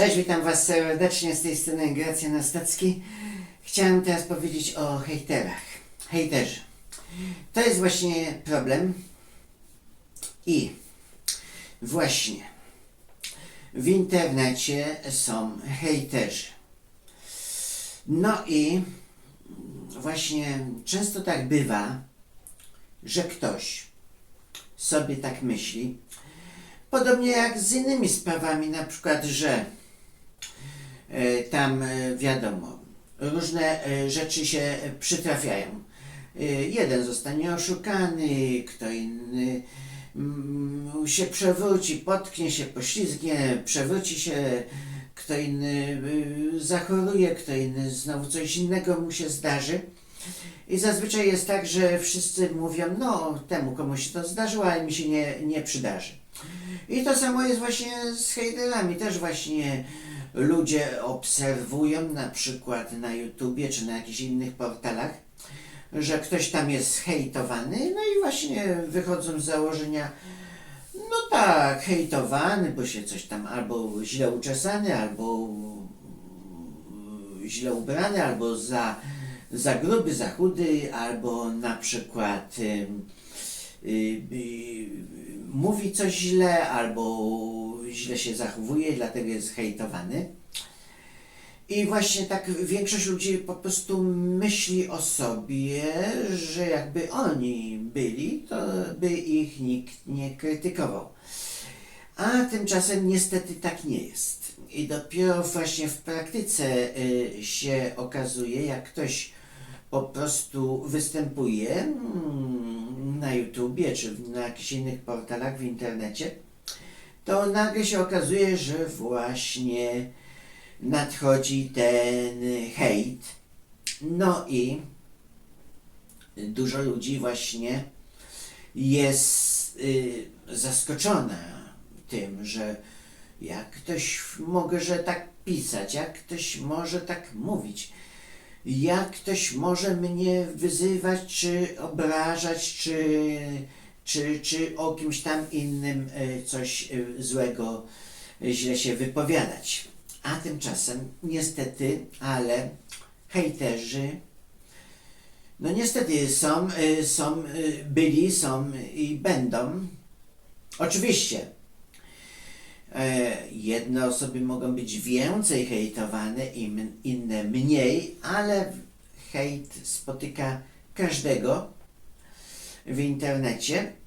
Cześć, witam Was serdecznie z tej strony Gracjan Ostacki. Chciałem teraz powiedzieć o hejterach. Hejterzy. To jest właśnie problem i właśnie w internecie są hejterzy. No i właśnie często tak bywa, że ktoś sobie tak myśli, podobnie jak z innymi sprawami, na przykład, że tam e, wiadomo, różne e, rzeczy się przytrafiają. E, Jeden zostanie oszukany, kto inny mm, się przewróci, potknie się, poślizgnie, przewróci się, kto inny y, zachoruje, kto inny znowu coś innego mu się zdarzy. I zazwyczaj jest tak, że wszyscy mówią, no temu komuś się to zdarzyło, ale mi się nie, nie przydarzy. I to samo jest właśnie z hejterami. Też właśnie ludzie obserwują na przykład na YouTubie czy na jakichś innych portalach, że ktoś tam jest hejtowany, no i właśnie wychodzą z założenia, no tak, hejtowany, bo się coś tam albo źle uczesany, albo źle ubrany, albo za, za gruby, za chudy, albo na przykład ym, y, y, mówi coś źle, albo źle się zachowuje, dlatego jest hejtowany. I właśnie tak większość ludzi po prostu myśli o sobie, że jakby oni byli, to by ich nikt nie krytykował. A tymczasem niestety tak nie jest. I dopiero właśnie w praktyce y, się okazuje, jak ktoś po prostu występuje mm, na YouTubie czy na jakichś innych portalach w internecie, to nagle się okazuje, że właśnie nadchodzi ten hejt. No i dużo ludzi właśnie jest y, zaskoczona tym, że jak ktoś mogę, że tak pisać, jak ktoś może tak mówić, jak ktoś może mnie wyzywać, czy obrażać, czy, czy, czy o kimś tam innym y, coś y, złego, y, źle się wypowiadać. A tymczasem, niestety, ale hejterzy, no niestety są, są, byli, są i będą. Oczywiście, e, jedne osoby mogą być więcej hejtowane, inne mniej, ale hejt spotyka każdego w internecie.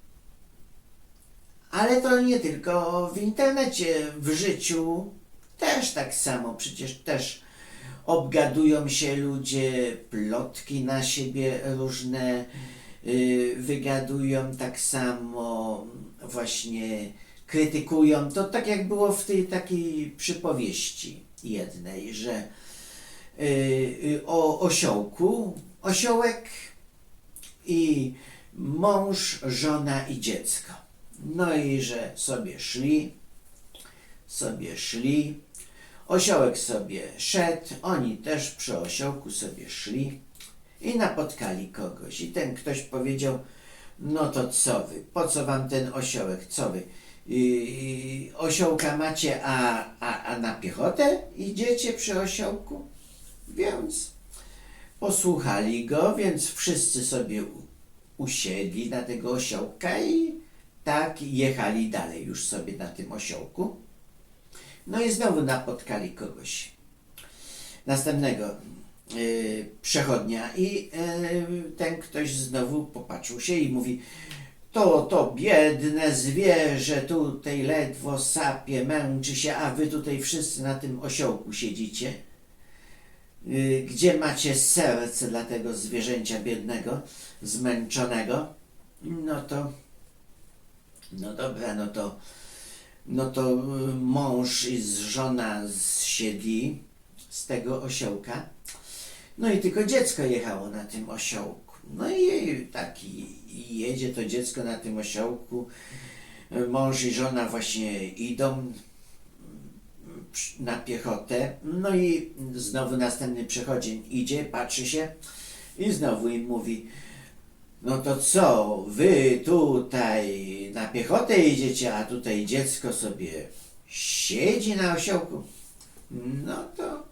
Ale to nie tylko w internecie, w życiu też tak samo, przecież też obgadują się ludzie, plotki na siebie różne y, wygadują, tak samo właśnie krytykują. To tak jak było w tej takiej przypowieści jednej, że y, y, o osiołku, osiołek i mąż, żona i dziecko. No i że sobie szli, sobie szli. Osiołek sobie szedł, oni też przy osiołku sobie szli i napotkali kogoś. I ten ktoś powiedział, no to co wy, po co wam ten osiołek, co wy? Yy, osiołka macie, a, a, a na piechotę idziecie przy osiołku? Więc posłuchali go, więc wszyscy sobie usiedli na tego osiołka i tak jechali dalej już sobie na tym osiołku. No i znowu napotkali kogoś. Następnego yy, przechodnia i yy, ten ktoś znowu popatrzył się i mówi to, to biedne zwierzę tutaj ledwo sapie, męczy się, a wy tutaj wszyscy na tym osiołku siedzicie. Yy, gdzie macie serce dla tego zwierzęcia biednego, zmęczonego? No to, no dobra, no to no to y, mąż i żona zsiedli z tego osiołka. No i tylko dziecko jechało na tym osiołku. No i tak i- i jedzie to dziecko na tym osiołku. Mąż i żona właśnie idą mm, na piechotę. No i znowu następny przechodzień idzie, patrzy się i znowu im mówi no to co, wy tutaj na piechotę idziecie, a tutaj dziecko sobie siedzi na osiołku. No to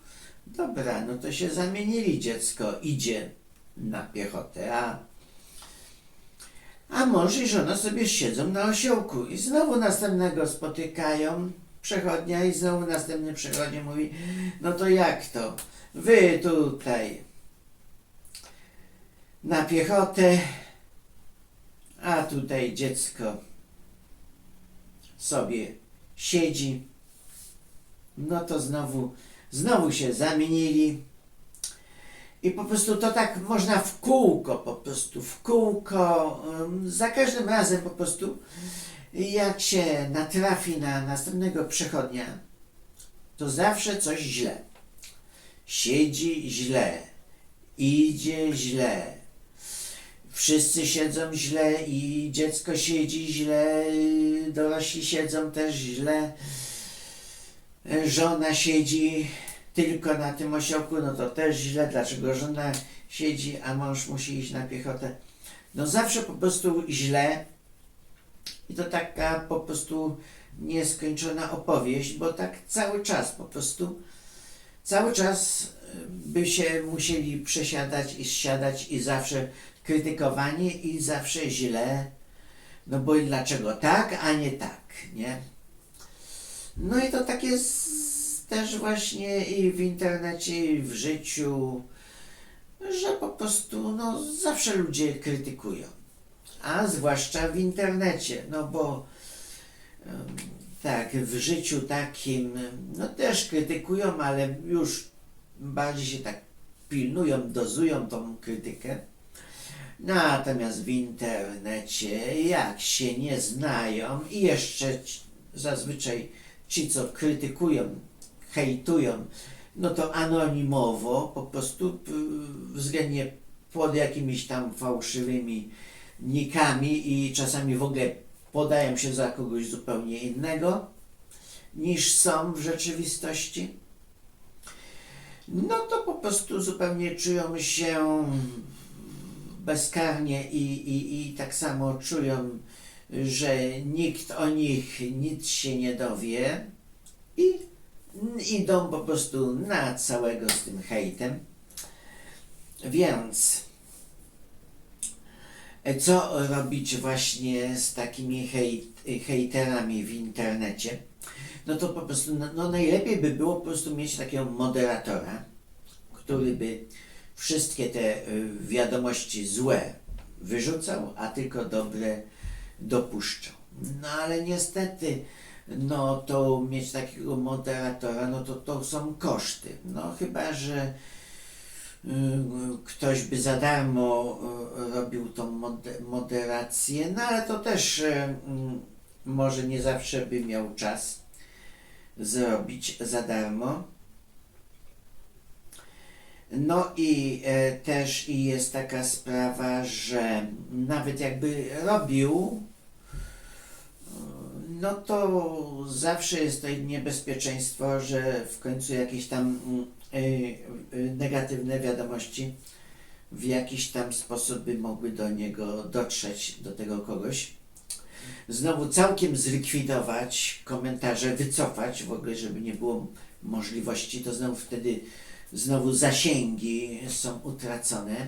dobra, no to się zamienili. Dziecko idzie na piechotę, a, a mąż i żona sobie siedzą na osiołku i znowu następnego spotykają przechodnia i znowu następny przechodnie mówi, no to jak to? Wy tutaj na piechotę, a tutaj dziecko sobie siedzi. No to znowu, znowu się zamienili. I po prostu to tak można w kółko, po prostu w kółko, za każdym razem po prostu, jak się natrafi na następnego przechodnia, to zawsze coś źle. Siedzi źle, idzie źle, wszyscy siedzą źle i dziecko siedzi źle, dorośli siedzą też źle, żona siedzi tylko na tym osiołku, no to też źle, dlaczego żona siedzi, a mąż musi iść na piechotę. No zawsze po prostu źle. I to taka po prostu nieskończona opowieść, bo tak cały czas po prostu, cały czas y, by się musieli przesiadać i zsiadać i zawsze krytykowani i zawsze źle, no bo i dlaczego tak, a nie tak, nie? No i to tak jest też właśnie i w internecie, i w życiu, że po prostu no, zawsze ludzie krytykują. A zwłaszcza w internecie, no bo em, tak, w życiu takim, no też krytykują, ale już bardziej się tak pilnują, dozują tą krytykę. Natomiast w internecie, jak się nie znają i jeszcze zazwyczaj ci, co krytykują, hejtują, no to anonimowo, po prostu y, względnie pod jakimiś tam fałszywymi nikami i czasami w ogóle podają się za kogoś zupełnie innego niż są w rzeczywistości. No to po prostu zupełnie czują się bezkarnie i, i, i tak samo czują, że nikt o nich nic się nie dowie i idą po prostu na całego z tym hejtem. Więc co robić właśnie z takimi hejt, hejterami w internecie? No to po prostu no, no najlepiej by było po prostu mieć takiego moderatora, który by wszystkie te y, wiadomości złe wyrzucał, a tylko dobre dopuszczał. No ale niestety, no to mieć takiego moderatora, no to to są koszty. No chyba, że ktoś by za darmo y, robił tą mode- moderację, no ale to też y, mm, może nie zawsze by miał czas zrobić za darmo. No i e, też i jest taka sprawa, że nawet jakby robił, no to zawsze jest to niebezpieczeństwo, że w końcu jakieś tam mm, negatywne wiadomości w jakiś tam sposób by mogły do niego dotrzeć, do tego kogoś. Znowu całkiem zlikwidować komentarze, wycofać w ogóle, żeby nie było możliwości, to znowu wtedy znowu zasięgi są utracone.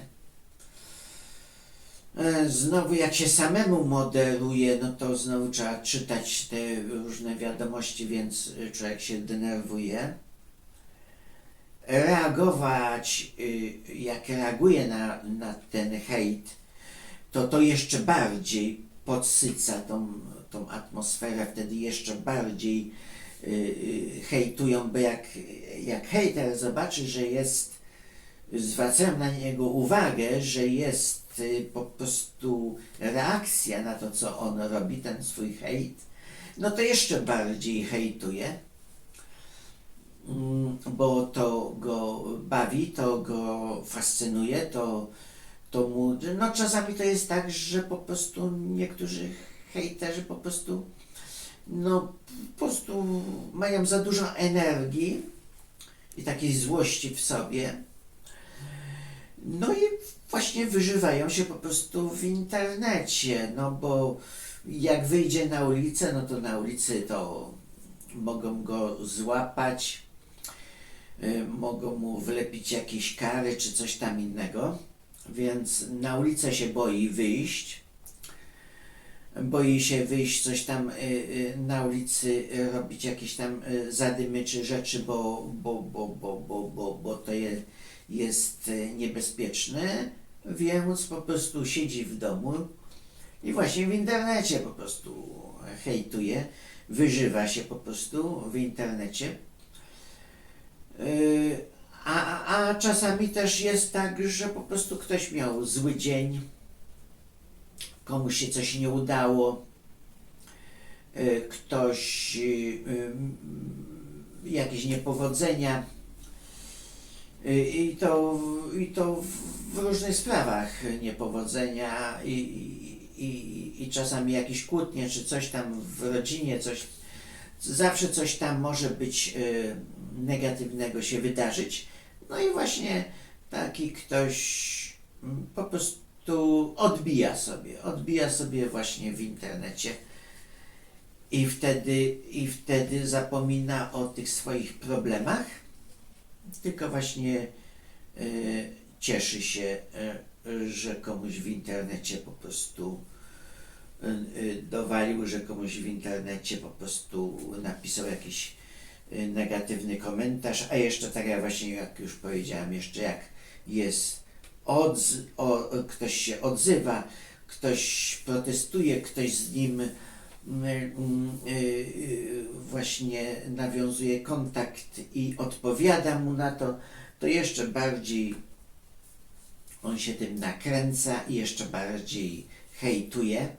E, Znowu jak się samemu moderuje, no to znowu trzeba czytać te różne wiadomości, więc człowiek się denerwuje. Reagować, y, jak reaguje na, na ten hejt, to to jeszcze bardziej podsyca tą, tą atmosferę, wtedy jeszcze bardziej y, y, hejtują, bo jak, jak hejter zobaczy, że jest, zwracają na niego uwagę, że jest po prostu reakcja na to, co on robi, ten swój hejt, no to jeszcze bardziej hejtuje, bo to go bawi, to go fascynuje, to, to mu, no czasami to jest tak, że po prostu niektórzy hejterzy po prostu no po prostu mają za dużo energii i takiej złości w sobie. No i właśnie wyżywają się po prostu w internecie, no bo jak wyjdzie na ulicę, no to na ulicy to mogą go złapać, mogą mu wlepić jakieś kary czy coś tam innego, więc na ulicę się boi wyjść. Boi się wyjść coś tam y, y, na ulicy, y, robić jakieś tam y, zadymy czy rzeczy, bo, bo, bo, bo, bo, bo, bo to je, jest y, niebezpieczne, więc po prostu siedzi w domu i właśnie w internecie po prostu hejtuje, wyżywa się po prostu w internecie. Yy, A, a, czasami też jest tak, że po prostu ktoś miał zły dzień, komuś się coś nie udało, yy, ktoś yy, jakieś niepowodzenia. I to, I to w różnych sprawach niepowodzenia i, i, i, czasami jakieś kłótnie, czy coś tam w rodzinie, coś, zawsze coś tam może być y, negatywnego się wydarzyć. No i właśnie taki ktoś mm, po prostu odbija sobie, odbija sobie właśnie w internecie i wtedy, i wtedy zapomina o tych swoich problemach, tylko właśnie y, cieszy się, y, że komuś w internecie po prostu y, dowalił, że komuś w internecie po prostu napisał jakiś y, negatywny komentarz, a jeszcze tak właśnie jak już powiedziałem, jeszcze jak jest o, ktoś się odzywa, ktoś protestuje, ktoś z nim mm, y, y, właśnie nawiązuje kontakt i odpowiada mu na to, to jeszcze bardziej on się tym nakręca i jeszcze bardziej hejtuje.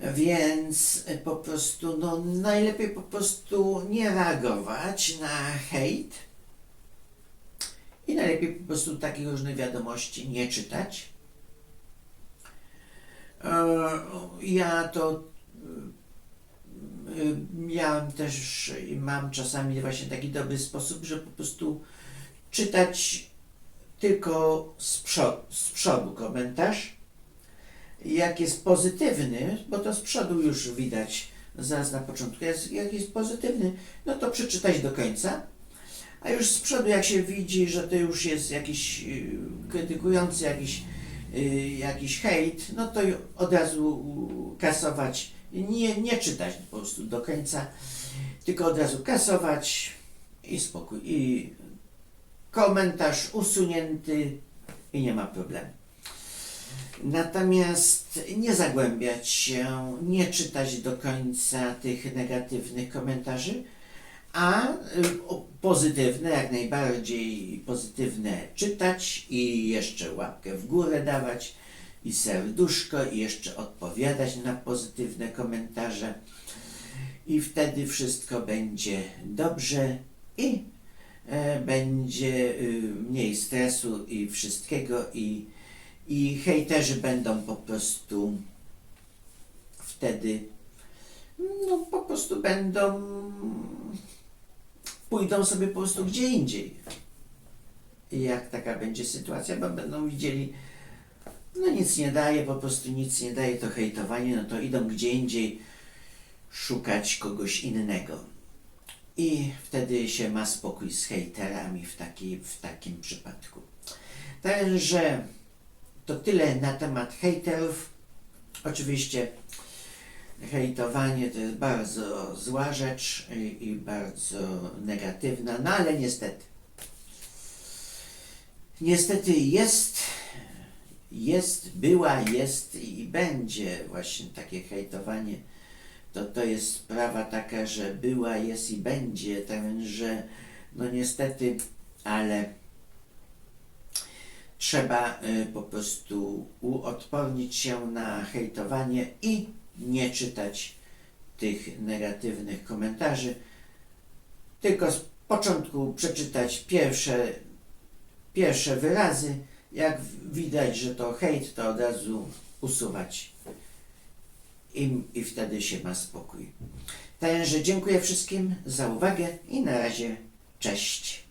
Więc po prostu, no najlepiej po prostu nie reagować na hejt i najlepiej po prostu takich różnych wiadomości nie czytać. E, Ja to miałem też i mam czasami właśnie taki dobry sposób, że po prostu czytać tylko z, przodu, z przodu komentarz. Jak jest pozytywny, bo to z przodu już widać zaraz na początku, jak jest pozytywny, no to przeczytać do końca. A już z przodu, jak się widzi, że to już jest jakiś y, krytykujący, jakiś, y, jakiś hejt, no to od razu kasować, nie, nie czytać po prostu do końca, tylko od razu kasować i spokój. I komentarz usunięty i nie ma problemu. Natomiast nie zagłębiać się, nie czytać do końca tych negatywnych komentarzy, a y, pozytywne, jak najbardziej pozytywne czytać i jeszcze łapkę w górę dawać i serduszko i jeszcze odpowiadać na pozytywne komentarze. I wtedy wszystko będzie dobrze i e, będzie y, mniej stresu i wszystkiego i, i hejterzy będą po prostu wtedy no po prostu będą pójdą sobie po prostu gdzie indziej. Jak taka będzie sytuacja, bo będą widzieli no nic nie daje, po prostu nic nie daje to hejtowanie, no to idą gdzie indziej szukać kogoś innego. I wtedy się ma spokój z hejterami w, taki, w takim przypadku. Także to tyle na temat hejterów. Oczywiście hejtowanie to jest bardzo zła rzecz i, bardzo negatywna, no ale niestety. Niestety jest, jest, była, jest i będzie właśnie takie hejtowanie to to jest sprawa taka, że była, jest i będzie, także no niestety, ale trzeba y, po prostu uodpornić się na hejtowanie i nie czytać tych negatywnych komentarzy, tylko z początku przeczytać pierwsze, pierwsze wyrazy, jak widać, że to hejt, to od razu usuwać i, i wtedy się ma spokój. Także dziękuję wszystkim za uwagę i na razie cześć.